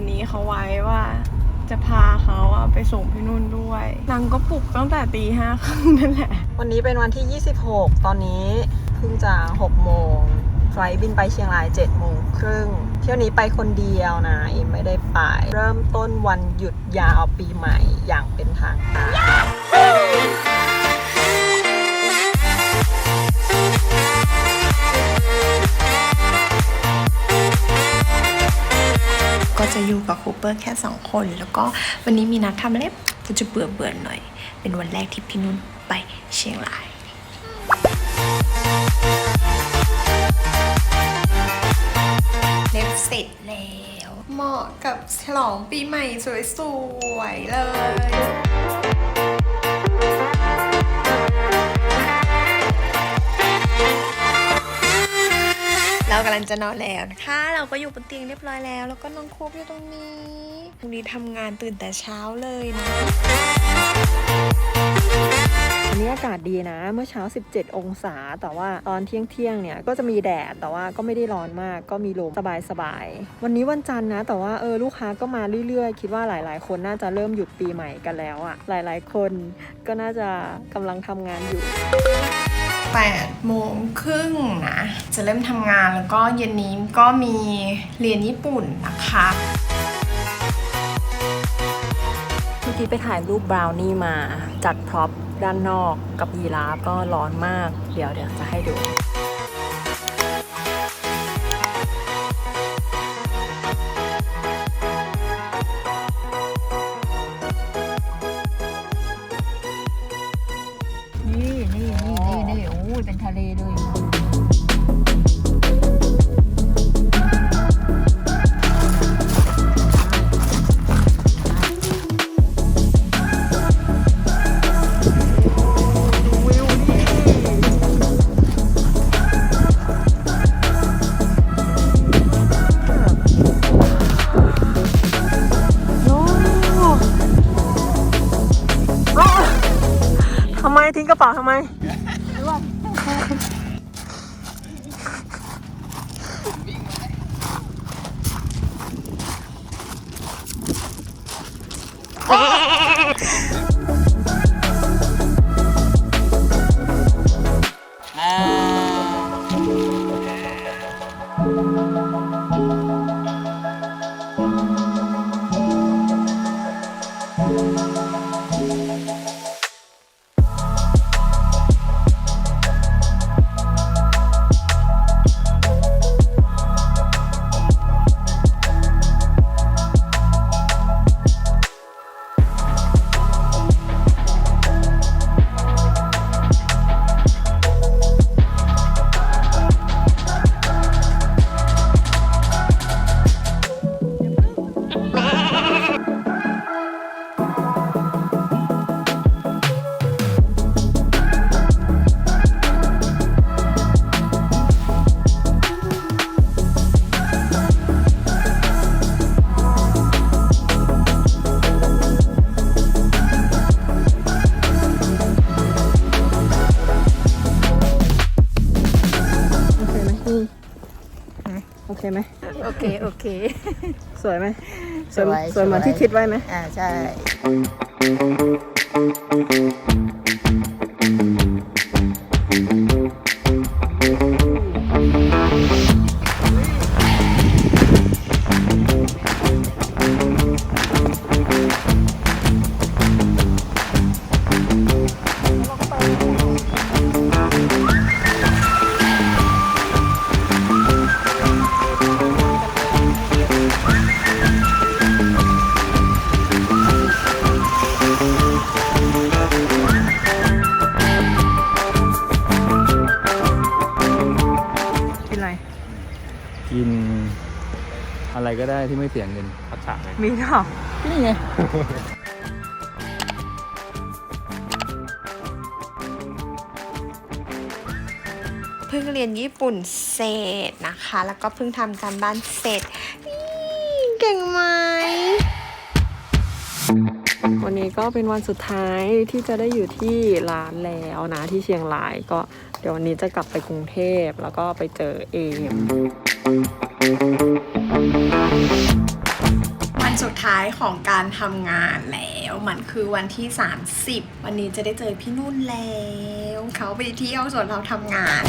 คนนี้เขาไว้ว่าจะพาเขาอะไปส่งพี่นุ่นด้วยนางก็ปลุกตั้งแต่ตีห้าครึ่งนั่นแหละ วันนี้เป็นวันที่ 26 ตอนนี้เพิ่งจะ6โมงไฟล์บินไปเชียงราย7โมงครึ่งเที่ยวนี้ไปคนเดียวนะอ็มไม่ได้ไป เริ่มต้นวันหยุดยาวปีใหม่อย่างเป็นทางการ จะอยู่กับคูเปอร์แค่สองคน แล้วก็วันนี้มีนัดทำเล็บก็จะเบื่อเบื่อหน่อย เป็นวันแรกที่พี่นุ่นไปเชียงรายเล็บเสร็จแล้วเหมาะกับฉลองปีใหม่สวยๆเลยานจะนอนแล้วนะคะ เราก็อยู่บนเตียงเรียบร้อยแล้ว แล้วก็น้องคูบอยู่ตรงนี้พรุ่งนี้ทำงานตื่นแต่เช้าเลยนะ วันนี้อากาศดีนะ เมื่อเช้า 17 องศา แต่ว่าตอนเที่ยงเที่ยงเนี่ยก็จะมีแดด แต่ว่าก็ไม่ได้ร้อนมาก ก็มีลมสบายๆวันนี้วันจันทร์นะ แต่ว่าเออลูกค้าก็มาเรื่อยๆ คิดว่าหลายๆ คนน่าจะเริ่มหยุดปีใหม่กันแล้วอะหลายๆ คนก็น่าจะกำลังทำงานอยู่8โมงครึ่งนะ จะเริ่มทำงานแล้วก็เย็นนี้ก็มีเรียนญี่ปุ่นนะคะ กี้ไปถ่ายรูปบราวนี่มา จัดพร็อพด้านนอกกับยีราฟก็ร้อนมาก เดี๋ยวเดี๋ยวจะให้ดู ทิ้งกระเป๋าทำไมโอ เคไหมโอเค โอเค สวยไหมสวยสวยเหมือนสวยที่คิดไว้ไหม อ่า ใช่ พักฉากเลยมีหรอนี่ไง เพิ่งเรียนญี่ปุ่นเสร็จนะคะ แล้วก็เพิ่งทำการบ้านเสร็จนี่เก่งไหม วันนี้ก็เป็นวันสุดท้ายที่จะได้อยู่ที่ร้านแล้วนะที่เชียงรายก็เดี๋ยววันนี้จะกลับไปกรุงเทพแล้วก็ไปเจอเอม สุดท้ายของการทำงานแล้วมันคือวันที่ 30 วันนี้จะได้เจอพี่นุ่นแล้ว เขาไปเที่ยวส่วนเราทำงาน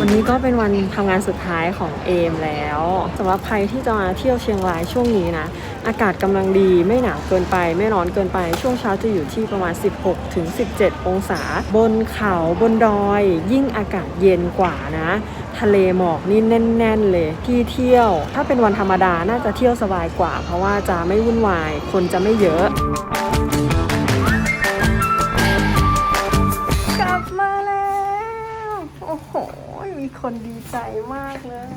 วันนี้ก็เป็นวันทำงานสุดท้ายของเอมแล้วสำหรับใครที่จะมาเที่ยวเชียงรายช่วงนี้นะ อากาศกำลังดีไม่หนาวเกินไป ไม่ร้อนเกินไป ช่วงเช้าจะอยู่ที่ประมาณ 16ถึง17 องศา บนเขาบนดอย ยิ่งอากาศเย็นกว่านะ ทะเลหมอกนี่แน่น ๆ เลย ที่เที่ยว ถ้าเป็นวันธรรมดาน่าจะเที่ยวสบายกว่า เพราะว่าจะไม่วุ่นวาย คนจะไม่เยอะกลับมาแล้ว โอ้โห มีคนดีใจมากเลย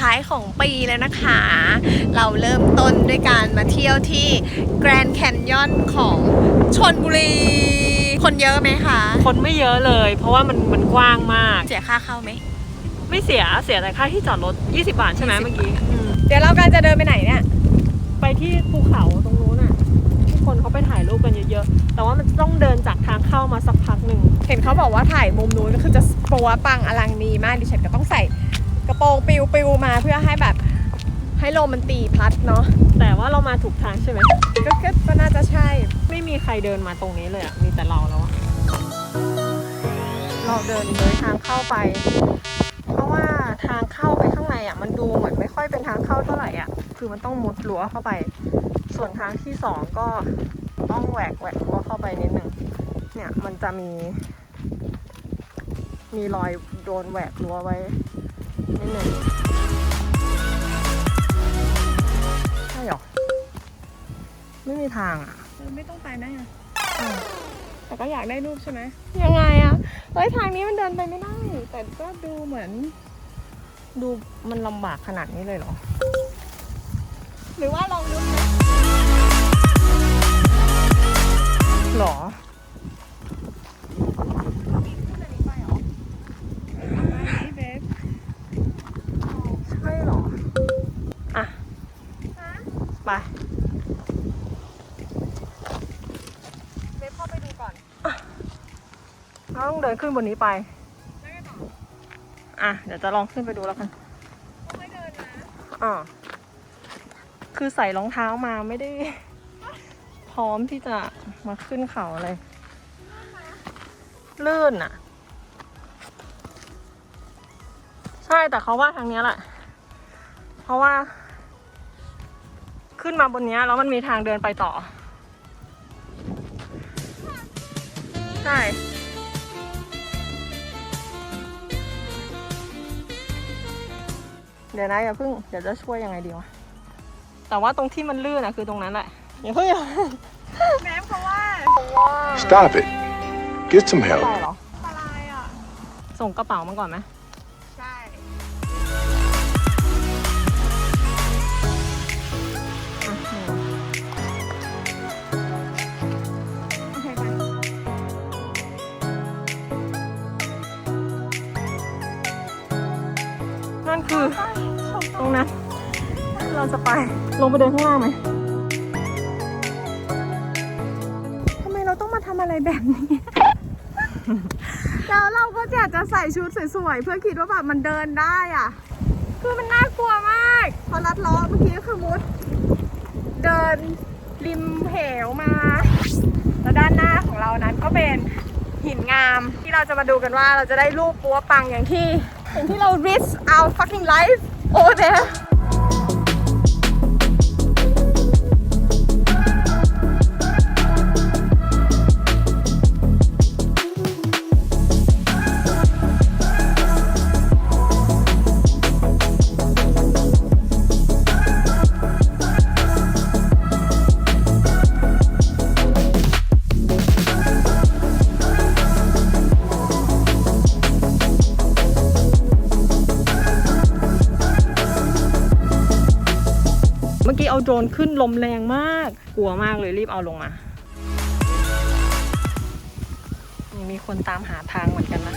ท้ายของปีแล้วนะคะ เราเริ่มต้นด้วยการมาเที่ยวที่แกรนด์แคนยอนของชนบุรี คนเยอะไหมคะ คนไม่เยอะเลย เพราะว่ามันมันกว้างมาก เสียค่าเข้าไหม ไม่เสียเสียแต่ค่าที่จอดรถ 20 บาทใช่ไหมเมื่อกี้อืมเดี๋ยวเราการจะเดินไปไหนเนี่ย ไปที่ภูเขาตรงนู้นน่ะที่คนเขาไปถ่ายรูปกันเยอะๆ แต่ว่ามันต้องเดินจากทางเข้ามาสักพักหนึ่ง เห็นเขาบอกว่าถ่ายมุมนู้นก็คือจะปัวปังอลังดีมากดิฉันก็ต้องใส่ กระโปรงปิวปิวๆมาเพื่อให้แบบให้ลมมันตีพัดเนาะแต่ว่าเรามาถูกทางใช่ไหมก็ก็ก็น่าจะใช่ ไม่มีใครเดินมาตรงนี้เลยอะมีแต่เราแล้วอะเราเดินเลยทางเข้าไป เพราะว่าทางเข้าไปข้างในอะมันดูเหมือนไม่ค่อยเป็นทางเข้าเท่าไหร่อะคือมันต้องมุดรั้วเข้าไป ส่วนทางที่สองก็ต้องแหวกแหวกรั้วเข้าไปนิดนึงเนี่ยมันจะมี มีรอยโดนแหวกรั้วไว้ นิดนึงใช่หรอ ไม่มีทางอะไม่ต้องไปนะอืมแต่ก็อยากได้รูปใช่ไหม ยังไงอะเฮ้ย ทางนี้มันเดินไปไม่ได้ แต่ก็ดูเหมือน ดูมันลำบากขนาดนี้เลยเหรอ หรือว่าลองดูไหมหรอ เบฟ ใช่หรอ อะ ไป เบฟเข้าไปดูก่อน เราต้องเดิ นขึ้นบนนี้ไป อะ เดี๋ยวจะลองขึ้นไปดูแล้วกันไม่เดินนะอ่าคือใส่รองเท้ามาไม่ได้ พร้อมที่จะมาขึ้นเขาอะไรลื่นอะ ใช่แต่เขาว่าทางเนี้ยแหละ เพราะว่า ขึ้นมาบนเนี้ยแล้วมันมีทางเดินไปต่อ ใช่ เดี๋ยวนะอย่าเพิ่งเดี๋ยวจะช่วยยังไงดีวะแต่ว่าตรงที่มันลื่นอะคือตรงนั้นแหละอย่าเพิ่งอย่าเพิ่งแบฟเขาว่า Stop it. Get some ไป help. เหรอ อะไรอะ ส่งกระเป๋ามาก่อนไหม คือ ตรงนั้น เราจะไปลงไปเดินข้างล่างไหมทำไมเราต้องมาทำอะไรแบบนี้ แล้วเราก็อยากจะใส่ชุดสวยๆ เพื่อคิดว่าแบบมันเดินได้อะ คือมันน่ากลัวมากพอรัดล้อเมื่อกี้ก็คือมุด เดินริมเหวมา แล้วด้านหน้าของเรานั้นก็เป็นหินงามที่เราจะมาดูกันว่าเราจะได้รูปปัวปังอย่างที่ อย่างที่เรา risk our fucking life over there นขึ้นลมแรงมาก กลัวมากเลยรีบเอาลงมา มีคนตามหาทางเหมือนกันนะ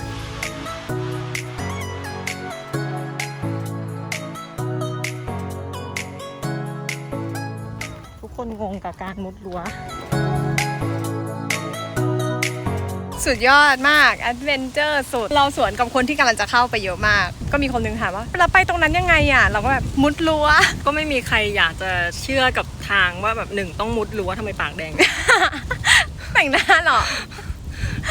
ทุกคนงงกับการมุดรั้ว สุดยอดมากแอดเวนเจอร์สุด เราสวนกับคนที่กำลังจะเข้าไปเยอะมาก ก็มีคนหนึงถามว่าเราไปตรงนั้นยังไงอะ เราก็แบบมุดรั้ว ก็ไม่มีใครอยากจะเชื่อกับทางว่าแบบหนึ่งต้องมุดรั้วทำไมปากแดง แต่งหน้าเหรอ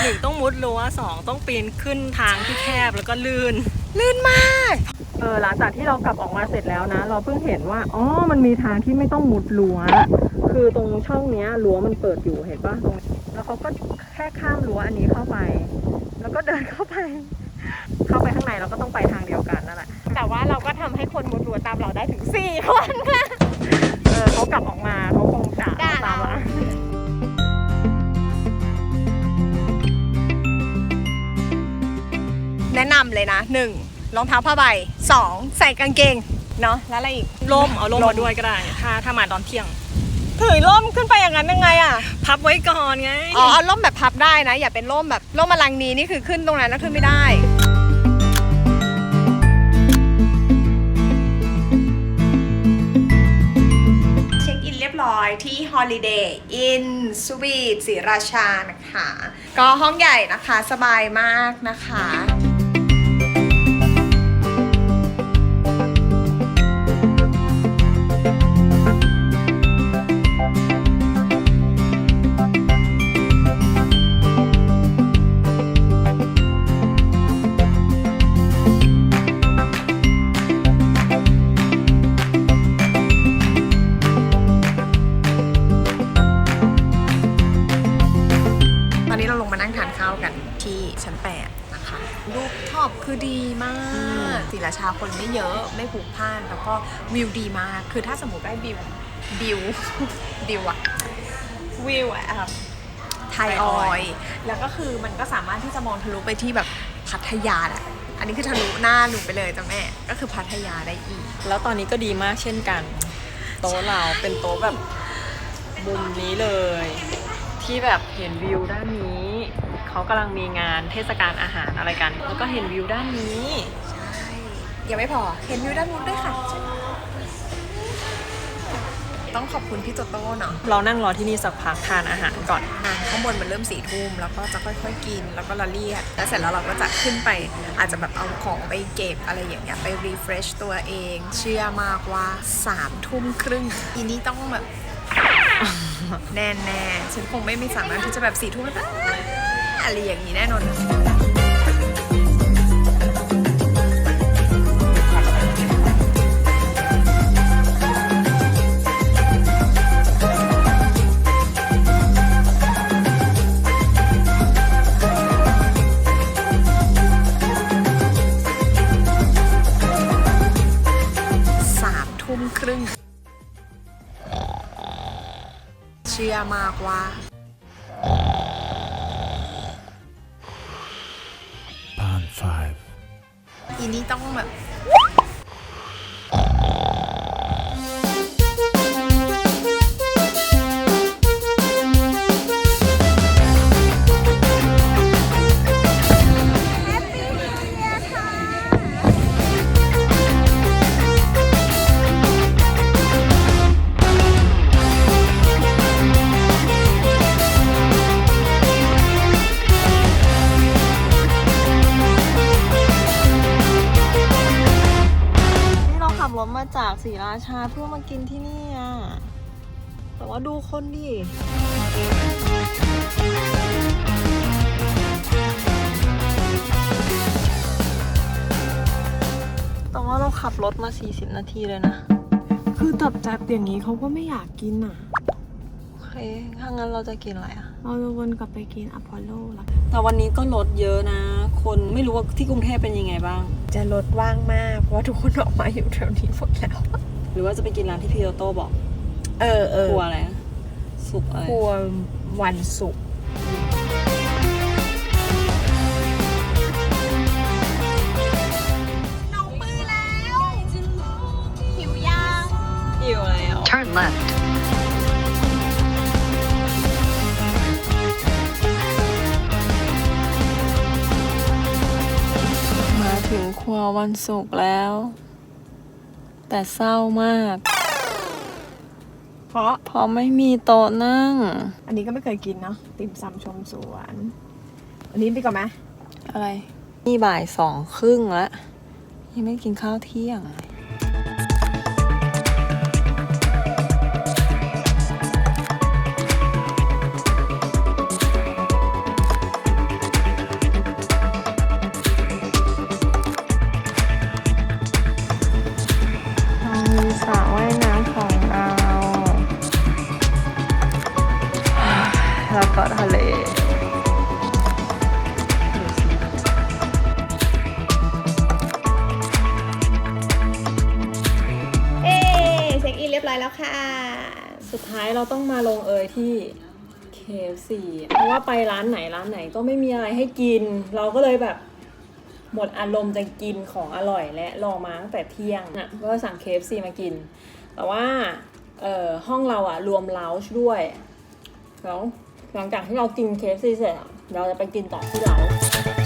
หนึ่งต้องมุดรั้วสองต้องปีนขึ้นทางที่แคบแล้วก็ลื่น ลื่นมาก เออหลังจากที่เรากลับออกมาเสร็จแล้วนะ เราเพิ่งเห็นว่าอ๋อมันมีทางที่ไม่ต้องมุดรั้ว คือตรงช่องเนี้ยรั้วมันเปิดอยู่เห็นปะตรงแล้ว เขาก็แค่ข้ามรั้วอันนี้เข้าไป แล้วก็เดินเข้าไป เข้าไปข้างในเราก็ต้องไปทางเดียวกันนั่นแหละแต่ว่าเราก็ทำให้คนมุดรั้วตามเราได้ถึง4คนค่ะเออเขากลับออกมาเขาคงด่าเราตามเราแนะนำเลยนะหนึ่งรองเท้าผ้าใบสองใส่กางเกงเนาะแล้วอะไรอีกล่มเอาล่มมาด้วยก็ได้ถ้าถ้ามาตอนเที่ยง ถือร่มขึ้นไปอย่างนั้นยังไงอะ พับไว้ก่อนไง อ๋อเอาร่มแบบพับได้นะ อย่าเป็นร่มแบบร่มมาลังนี้นี่คือขึ้นตรงนั้นแล้วขึ้นไม่ได้ เช็คอินเรียบร้อยที่ Holiday Inn Suite ศรีราชานะคะ ก็ห้องใหญ่นะคะสบายมากนะคะ คะรูปท็อปคือดีมากศิราชาคนไม่เยอะไม่ผูกพ่าน แล้วก็วิวดีมาก คือถ้าสมมติได้วิววิววิวอะวิวอะครับไทยออยล์แล้วก็คือมันก็สามารถที่จะมองทะลุไปที่แบบพัทยาอะอันนี้คือทะลุหน้าหนูไปเลยจ้ะแม่ ก็คือพัทยาได้อีก แล้วตอนนี้ก็ดีมากเช่นกัน โต๊ะเราเป็นโต๊ะแบบมุมนี้เลย ที่แบบเห็นวิวด้านนี้ เขากำลังมีงานเทศกาลอาหารอะไรกัน แล้วก็เห็นวิวด้านนี้ ใช่ยังไม่พอ เห็นวิวด้านนู้นด้วยค่ะ ต้องขอบคุณพี่โตโต้เนาะเรานั่งรอที่นี่สักพักทานอาหารก่อน อะข้างบนมันเริ่มสี่ทุ่มแล้วก็จะค่อยๆกินแล้วก็ละเลียด แล้วเสร็จแล้วเราก็จะขึ้นไปอาจจะแบบเอาของไปเก็บอะไรอย่างเงี้ยไป refresh ตัวเอง เชื่อมากว่าสามทุ่มครึ่งอีนี้ต้องแบบแน่แน่ๆ ฉันคงไม่ไม่สามารถที่จะแบบสี่ทุ่มแล้ว อะไรอย่างนี้แน่นอนครึ่งเชื่อมากว่า แต่ว่าดูคนดิแต่ว่าเราขับรถมา 40 นาทีเลยนะ คือจับจับอย่างนี้เขาก็ไม่อยากกินอะโอเคถ้างั้นเราจะกินอะไรอะ เราจะวนกลับไปกินอพอลโลละ แต่วันนี้ก็รถเยอะนะ คนไม่รู้ว่าที่กรุงเทพเป็นยังไงบ้าง จะรถว่างมาก เพราะว่าทุกคนออกมาอยู่แถวนี้หมดแล้ว หรือว่าจะไปกินร้านที่พี่โตโต้บอก เออเออครัวอะไรนะสุกอะไรครัววันศุกร์หิวแล้ว Turn left. มาถึงครัววันศุกร์แล้ว แต่เศร้ามากคเพ ราะ เพราะไม่มีโต๊ะนั่ง อันนี้ก็ไม่เคยกินเนาะติ่มซำชมสวน อันนี้ดีกว่าไหมอะไร นี่บ่ายสองครึ่งแล้วยังไม่กินข้าวเที่ยงายเราต้องมาลงเอยที่ KFC เพราะว่าไปร้านไหนร้านไหนก็ไม่มีอะไรให้กิน เราก็เลยแบบหมดอารมณ์จะกินของอร่อยและรอมาตั้งแต่เที่ยงนะก็สั่ง KFC มากิน แต่ว่าห้องเราอะรวมเลาช์ด้วยแล้วหลังจากที่เรากิน KFC เสร็จเราจะไปกินต่อที่เลาช์